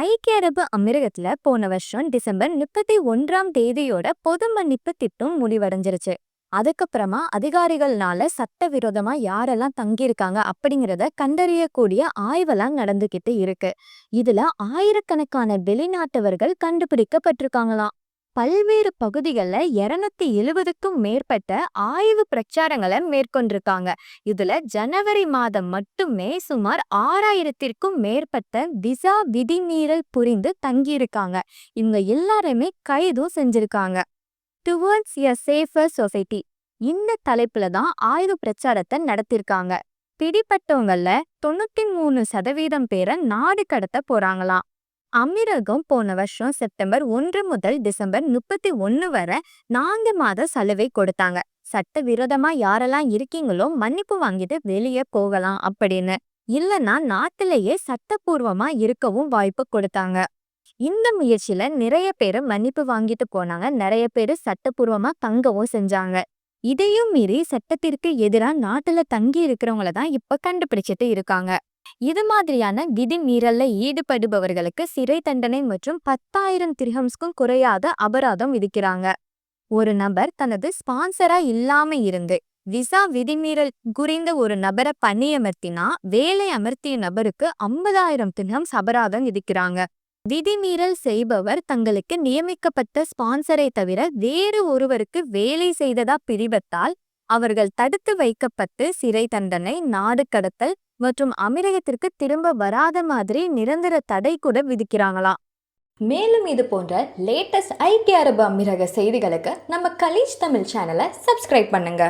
ஐக்கிய அரபு அமீரகத்துல போன வருஷம் டிசம்பர் முப்பத்தி ஒன்றாம் தேதியோட பொது மன்னிப்பு திட்டம் முடிவடைஞ்சிருச்சு. அதுக்கப்புறமா அதிகாரிகள்னால சட்டவிரோதமா யாரெல்லாம் தங்கியிருக்காங்க அப்படிங்கிறத கண்டறியக்கூடிய ஆய்வெல்லாம் நடந்துகிட்டு இருக்கு. இதுல ஆயிரக்கணக்கான வெளிநாட்டவர்கள் கண்டுபிடிக்கப்பட்டிருக்காங்களாம். பல்வேறு பகுதிகளில் இருநூத்தி எழுபதுக்கும் மேற்பட்ட ஆய்வு பிரச்சாரங்களை மேற்கொண்டிருக்காங்க. இதுல ஜனவரி மாதம் மட்டுமே சுமார் ஆறாயிரத்திற்கும் மேற்பட்ட விசா விதிமீறல் புரிந்து தங்கியிருக்காங்க. இவங்க எல்லாருமே கைதும் செஞ்சிருக்காங்க. டுவர்ட்ஸ் எ சேஃபர் சொசைட்டி இந்த தலைப்புல தான் ஆய்வு பிரச்சாரத்தை நடத்திருக்காங்க. பிடிப்பட்டவங்கள தொண்ணூத்தி மூணு சதவீதம் பேரை நாடு கடத்த போறாங்களாம். அமீரகம் போன வருஷம் செப்டம்பர் ஒன்று முதல் டிசம்பர் முப்பத்தி ஒன்னு வரை நான்கு மாத சலுகை கொடுத்தாங்க. சட்ட விரோதமா யாரெல்லாம் இருக்கீங்களோ மன்னிப்பு வாங்கிட்டு வெளியே போகலாம் அப்படின்னு. இல்லைன்னா நாட்டிலேயே சட்டப்பூர்வமா இருக்கவும் வாய்ப்பு கொடுத்தாங்க. இந்த முயற்சியில நிறைய பேர் மன்னிப்பு வாங்கிட்டு போனாங்க. நிறைய பேர் சட்டப்பூர்வமா தங்கவும் செஞ்சாங்க. இதையும் மீறி சட்டத்திற்கு எதிராக நாட்டுல தங்கி இருக்கிறவங்கள தான் இப்ப கண்டுபிடிச்சிட்டு இருக்காங்க. இது மாதிரியான விதி மீறல்ல ஈடுபடுபவர்களுக்கு சிறை தண்டனை மற்றும் பத்தாயிரம் திரிஹம்ஸ்க்கும் குறையாத அபராதம் விதிக்கிறாங்க. ஒரு நபர் தனது ஸ்பான்சரா இல்லாம இருந்து விசா விதிமீறல் குறிந்த ஒரு நபரை பணியமர்த்தினா வேலை அமர்த்திய நபருக்கு ஐம்பதாயிரம் திரஹம்ஸ் அபராதம் விதிக்கிறாங்க. விதிமீறல் செய்பவர் தங்களுக்கு நியமிக்கப்பட்ட ஸ்பான்சரை தவிர வேறு ஒருவருக்கு வேலை செய்ததா பிரிபத்தால் அவர்கள் தடுத்து வைக்கப்பட்டு சிறை தண்டனை நாடு கடத்தல் மற்றும் அமீரகத்திற்கு திரும்ப வராத மாதிரி நிரந்தர தடை கூட விதிக்கிறாங்களாம். மேலும் இது போன்ற லேட்டஸ்ட் ஐக்கிய அரபு அமீரக செய்திகளுக்கு நம்ம கலீஜ் தமிழ் சேனலை சப்ஸ்கிரைப் பண்ணுங்க.